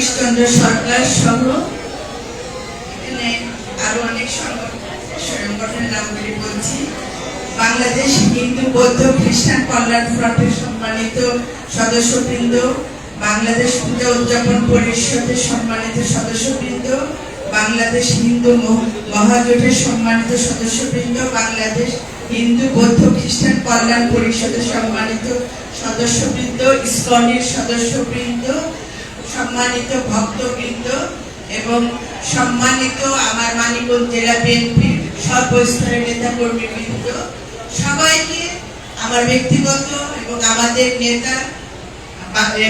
Doctor সরকার সহ এখানে আরও অনেক সংগঠনের নামগুলি বলছি। বাংলাদেশ হিন্দু, বৌদ্ধ, খ্রিস্টান, কল্যাণ ফ্রন্টের সম্মানিত সদস্যবৃন্দ, বাংলাদেশ পূজা উদযাপন পরিষদের সম্মানিত সদস্যবৃন্দ, বাংলাদেশ হিন্দু মহাজোটের সম্মানিত সদস্যবৃন্দ, বাংলাদেশ হিন্দু, বৌদ্ধ, খ্রিস্টান কল্যাণ পরিষদের সম্মানিত সদস্যবৃন্দ, ইসকনের সদস্যবৃন্দ সম্মানিত ভক্তবৃন্দ এবং সম্মানিত আমার মানিকগঞ্জ জেলা বিএনপির সর্বস্তরের নেতা কর্মীবৃন্দ সবাইকে আমার ব্যক্তিগত এবং আমাদের নেতা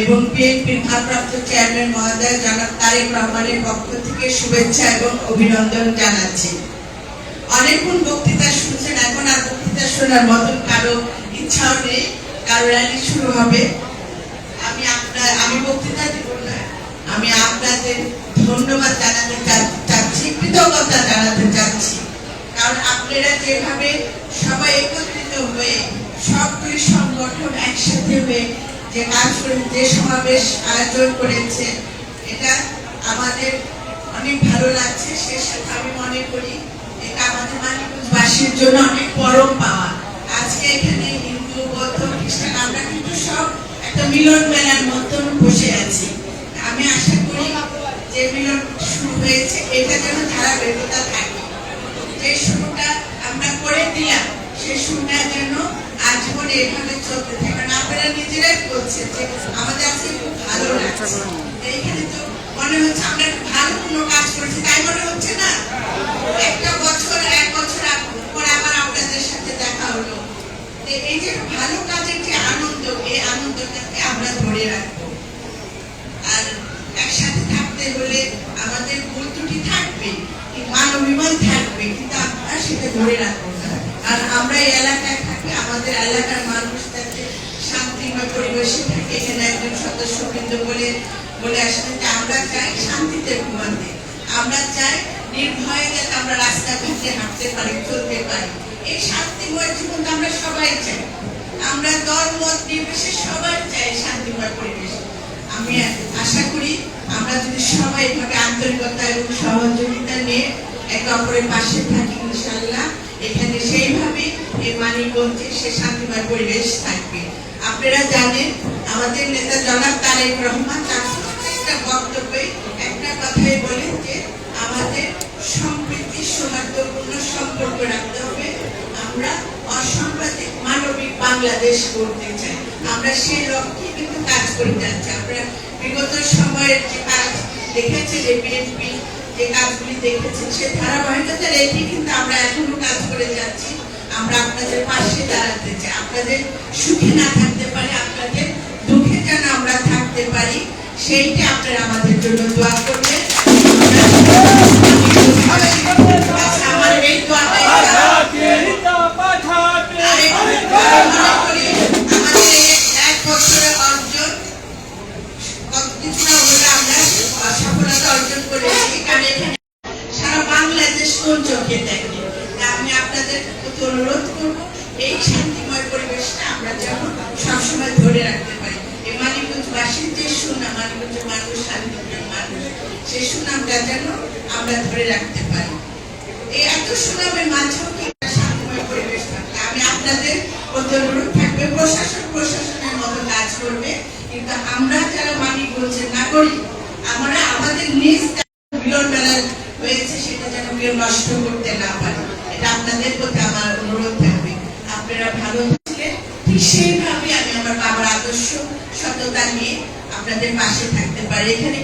এবং বিএনপির ভারপ্রাপ্ত চেয়ারম্যান মহোদয় জনাব তারেক রহমানের পক্ষ থেকে শুভেচ্ছা এবং অভিনন্দন জানাচ্ছি। অনেকক্ষণ বক্তৃতা শুনছেন, এখন আর বক্তৃতা শোনার মতন কারও ইচ্ছাও নেই, কারও র্যালি শুরু হবে। আমি আপনার, আমি বক্তৃতা দিব আমি আপনাদের ধন্যবাদ জানাতে চাচ্ছি কৃতজ্ঞতা জানাতে চাচ্ছি। কারণ আপনারা যেভাবে সবাই একত্রিত হয়ে সবগুলি সংগঠন একসাথে হয়ে যে কাজ করে যে সমাবেশ আয়োজন করেছে এটা আমাদের অনেক ভালো লাগছে। সে সাথে আমি মনে করি এটা আমাদের মানিকগঞ্জবাসীর জন্য অনেক পরম পাওয়া। আজকে এখানে হিন্দু, বৌদ্ধ, খ্রিস্টান, আমরা কিন্তু সব একটা মিলন মেলার মতন বসে আছি। আমি আশা করি যে মিলন শুরু হয়েছে, এটা যেন ধারাবাহিকতা থাকে। যে শুরুটা আমরা করে দিলাম সেই শুরুটা যেন আজীবনে এভাবে চলতে থাকে। কারণ আপনারা নিজেরাই বলছেন যে আমাদের আজকে খুব ভালো লাগছে। এইখানে তো মনে হচ্ছে আমরা ভালো কোনো কাজ করেছি, তাই মনে হচ্ছে না? একটা বছর, এক বছর পর আবার আপনাদের সাথে দেখা হলো। এই যে ভালো কাজের যে আনন্দ, এই আনন্দটাকে আমরা ধরে রাখব। থাকতে হলে আমাদের ভুল ত্রুটি থাকবে মানবিমান থাকবে, কিন্তু আমরা সেটা ধরে রাখব আর আমরা এই এলাকায় থাকি, আমাদের এলাকার মানুষ যাতে শান্তিময় পরিবেশে থাকে, এখানে একজন সদস্যবৃন্দ বলে বলে আসলে যে আমরা চাই শান্তিতে ঘুমাতে আমরা চাই নির্ভয়ে যাতে আমরা রাস্তাঘাটে হাঁটতে পারি, চলতে পারি। এই শান্তিময় জীবন আমরা সবাই চাই। আমরা দল, মত, নির্বিশেষে সবাই চাই শান্তিময় পরিবেশ। আমি আশা করি আমরা যদি সবাই এভাবে আন্তরিকতা এবং সহযোগিতা নিয়ে একে অপরের পাশে থাকি ইনশাল্লাহ এখানে সেইভাবে এই মানিকগঞ্জে সে শান্তিময় পরিবেশ থাকবে। আপনারা জানেন, আমাদের নেতা জনাব তারেক রহমান তার প্রত্যেকটা বক্তব্যে একটা কথাই বলেন যে, আমাদের সম্প্রীতি, সৌহার্দ্যপূর্ণ সম্পর্ক রাখতে হবে। আমরা অসাংবাদিক মানবিক বাংলাদেশ করতে চাই। আমরা সেই লক্ষ্যে কিন্তু কাজ করে যাচ্ছি। আমরা বিগত সময়ের যে কাজ দেখেছি যে বিএনপি যে কাজগুলি দেখেছি, সে ধারাবাহিকতা রেখে কিন্তু আমরা এখনও কাজ করে যাচ্ছি। আমরা আপনাদের পাশে দাঁড়াতে চাই। আপনাদের সুখে না থাকতে পারি, আপনাদের দুঃখে যেন আমরা থাকতে পারি সেইটা আপনারা আমাদের জন্য দোয়া করবেন। যারা মানিকগঞ্জের নাগরিক আমরা আমাদের নিজ মিলন মেলার হয়েছে সেটা যেন কেউ নষ্ট করতে না পারে। এটা আপনাদের প্রতি আমার অনুরোধ থাকবে। আপনারা ভালো ছিলেন ঠিক সেইভাবে আমি আমার বাবার আদর্শ, সততা নিয়ে আপনাদের পাশে থাকতে পারি। এখানে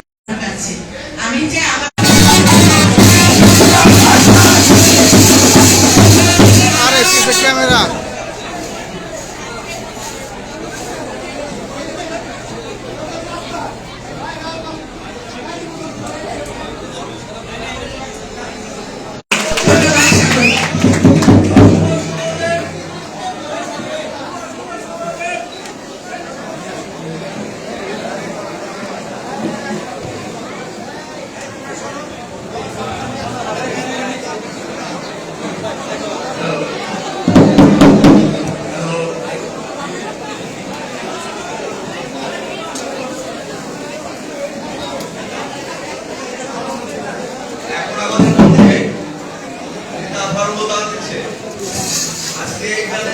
আজকে এখানে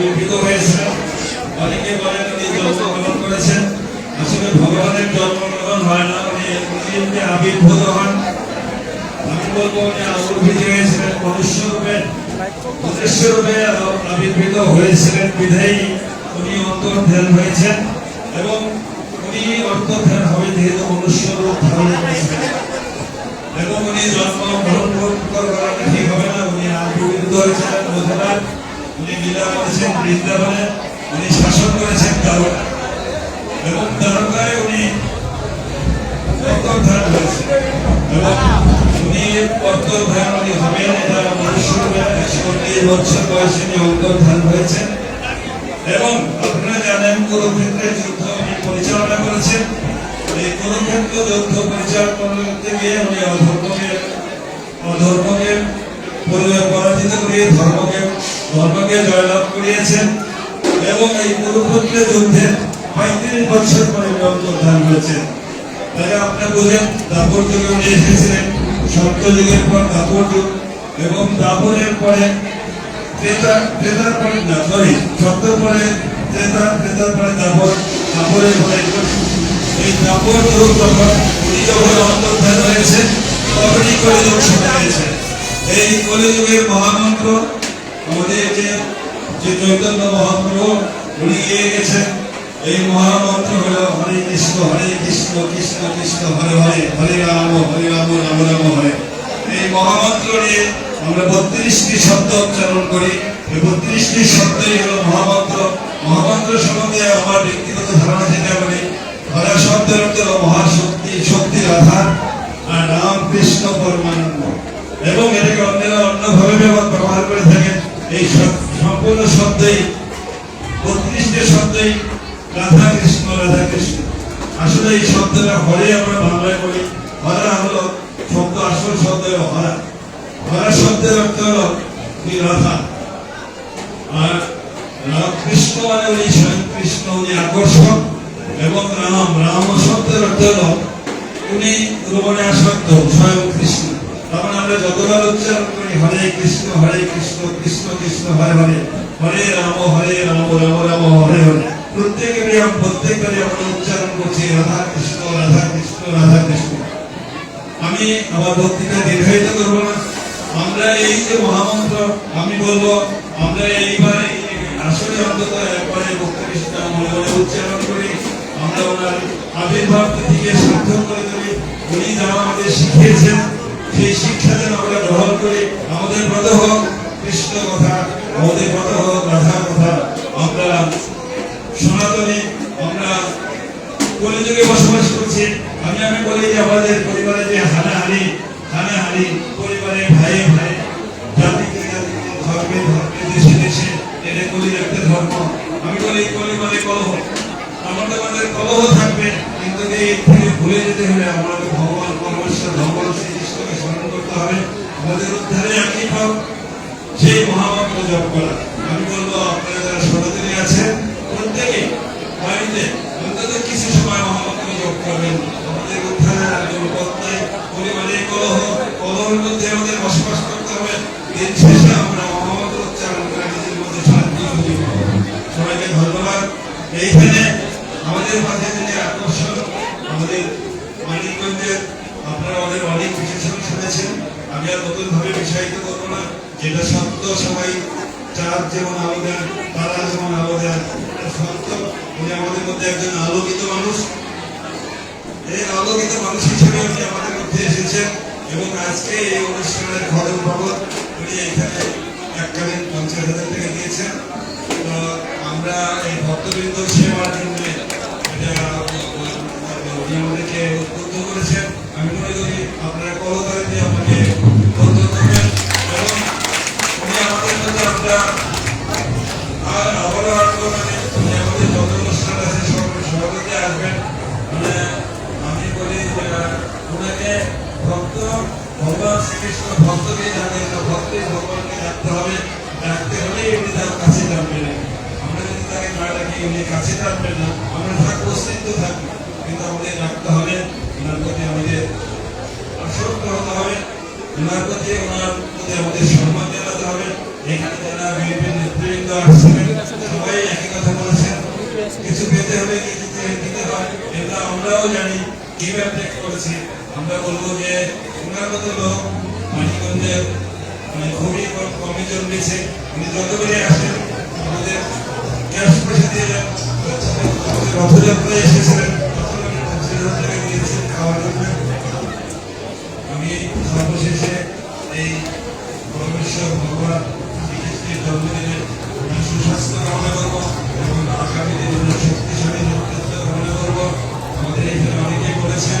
আবির্ভূত হয়েছিলেন অনেকে বলেন উনি জন্মগ্রহণ করেছেন। আসলে ভগবানের জন্মগ্রহণ হয় না, উনি আবির্ভূত হন। আমি বলব উনি আবির্ভূত হয়েছিলেন মনুষ্য রূপে মনুষ্য রূপে আবির্ভূত হয়েছিলেন, বিধায়ী। উনি অন্তর্ধান হয়েছেন এবং উনি অন্তর্ধান হবে যেহেতু মনুষ্য রূপ ধারণ করেছেন। এবং উনি জন্মগ্রহণ করাটা ঠিক হবে না উনি আবির্ভূত হয়েছিলেন মথুরা উনি করেছেন বৃন্দাবনে, উনি শাসন করেছেন দ্বারকা এবং দ্বারকায় উনি অন্তর্ধান হয়েছেন। এবং উনি উনি মনুষ্যরূপে একশো উনিশ বছর বয়সে উনি অন্তর্ধান হয়েছেন। এবং আপনারা জানেন কুরুক্ষেত্রের যুদ্ধ উনি পরিচালনা করেছেন। এই কুরুক্ষেত্র যুদ্ধ পরিচালনা করতে গিয়ে উনি অধর্মকে অধর্মকে পরি- পরাজিত করে ধর্মকে ধর্মকে জয়লাভ করিয়েছেন এবং এই কুরুক্ষেত্রের যুদ্ধে পঁয়ত্রিশ বছর পরে অন্তর্ধান হয়েছেন। তাই আপনারা বোঝেন, দাপর যুগে উনি এসেছিলেন সত্য যুগের পর দাপর যুগ এবং দাপরের পরে ত্রেতা, ত্রেতার পরে না সরি সত্যর পরে ত্রেতা, ত্রেতার পরে দাপর, দাপরের পরে এই দাপর যুগ যখন উনি যখন অন্তর্ধান হয়েছে, তখনই কলিযুগ শুরু হয়েছে। এই কলিযুগের মহামন্ত্র আমাদের যে যে চৈতন্য মহাপ্রভু, উনি গিয়ে গেছেন। এই মহামন্ত্র হলো হরে কৃষ্ণ হরে কৃষ্ণ কৃষ্ণ কৃষ্ণ, হরে হরে হরে রাম হরে রাম রাম রাম, হরে। এই মহামন্ত্র নিয়ে আমরা বত্রিশটি শব্দ উচ্চারণ করি। এই বত্রিশটি শব্দই হলো মহামন্ত্র। মহামন্ত্র সম্বন্ধে আমার ব্যক্তিগত ধারণা যেটা বলি হরা শব্দের অর্থ মহাশক্তি শক্তির আধার আর রাম কৃষ্ণ পরমানন্দ। এবং এটাকে অন্যরা অন্যভাবে ব্যবহার করে থাকেন। এই সম্পূর্ণ শব্দই বত্রিশটি শব্দই রাধা কৃষ্ণ রাধা কৃষ্ণ আসলে এই শব্দটা হরে আমরা বাংলায় বলি। হরা হলো শব্দ, আসল শব্দ হরা। হরা শব্দের অর্থ হলো কি রাধা। আর কৃষ্ণ মানে উনি স্বয়ং কৃষ্ণ, উনি আকর্ষক এবং রাম। রাম শব্দের অর্থ হলো উনি রূপণে আসক্ত, স্বয়ং কৃষ্ণ। তখন আমরা যতবার উচ্চারণ করি, হরে কৃষ্ণ হরে কৃষ্ণ কৃষ্ণ কৃষ্ণ, হরে হরে হরে রাম হরে রাম রাম রাম, হরে হরে। প্রত্যেকেরই আমরা প্রত্যেকবারই আমরা উচ্চারণ করছি, রাধা কৃষ্ণ রাধা কৃষ্ণ রাধা কৃষ্ণ। আমি আমার বক্তৃতা দীর্ঘায়িত করব না। আমরা এই যে মহামন্ত্র, আমি বলব, আমরা এইবার এই আসলে অন্তত একবারে বক্তৃতা উচ্চারণ করি। আমরা ওনার আবির্ভাব তিথিকে সার্থক করে তুলি। উনি যা আমাদের শিখিয়েছেন। সেই শিক্ষা যেন আমরা গ্রহণ করে, আমাদের ব্রত হোক, কৃষ্ণ কথা, আমাদের ব্রত হোক, রাধা কথা, আমরা সনাতনে, আমরা কলিযুগে বসবাস করছি। আমি আমি বলি যে আমাদের পরিবারে যে হানাহানি হানাহানি পরিবারে ভাই ভাই এইখানে আমাদের মাঝে যিনি আকর্ষণ, আমাদের মানিকগঞ্জের আপনারা আমাদের অনেক বিশেষণ শুনেছেন। আমি আর নতুন ভাবে বিষয়িত করব না। যেটা সত্য, সবাই চাঁদ যেমন আলো তারা যেমন আলো সত্য। উনি আমাদের মধ্যে একজন আলোকিত মানুষ। এই আলোকিত মানুষ হিসেবে উনি আমাদের মধ্যে এসেছেন এবং আজকে এই অনুষ্ঠানের ঘরের বাবদ উনি এখানে এককালীন পঞ্চাশ হাজার টাকা দিয়েছেন। আমরা এই ভক্তবৃন্দ সেবার জন্য এটা ওনার বলেছেন। কিছু পেতে হবে, কিছু দিতে হয়। এটা আমরাও জানি কীভাবে আমরা বলব যে ওনার মতো লোক মানিকগঞ্জের মানে খুবই কমে জন্মেছে আমাদের ক্যাশ পয়সা দিয়ে যান। রথযাত্রায় এসেছিলেন খাওয়ার জন্য। আমি সর্বশেষে এই পরমেশ্বর ভগবান শ্রীকৃষ্ণের জন্মদিনে সুস্বাস্থ্য কামনা করব এবং আগামী দিনে শক্তিশালী নেতৃত্ব কামনা করব। আমাদের এখানে অনেকেই বলেছেন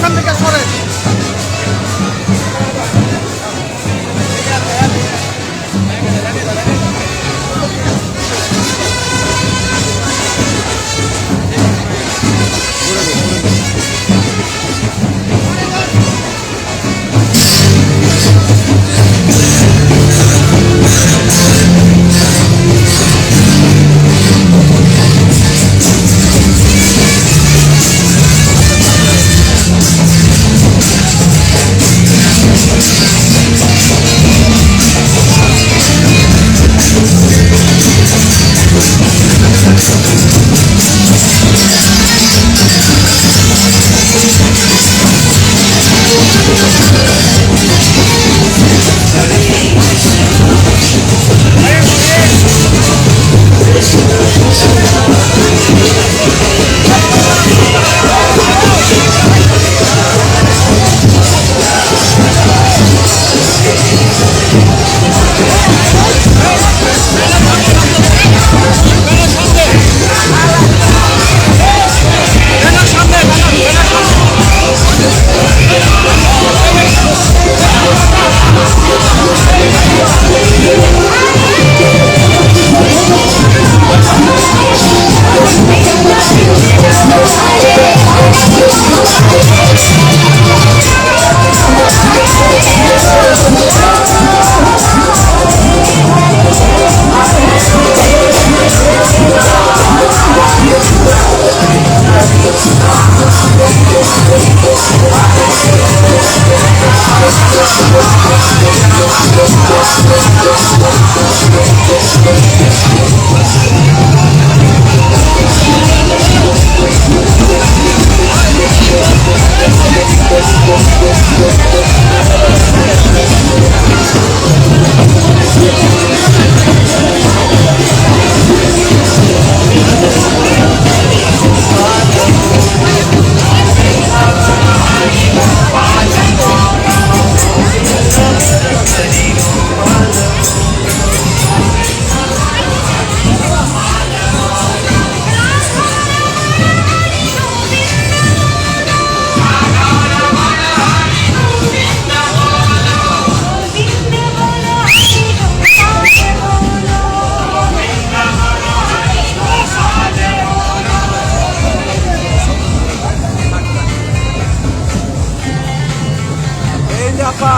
এখান থেকে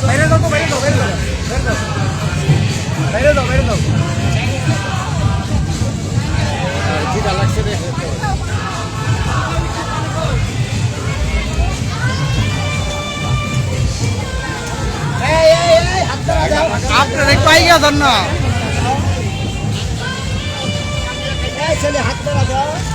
বাইরে দাও বাইরে দাও বাইরে দাও বাইরে পাই গেছেন না চলে হাত ধরা যাও।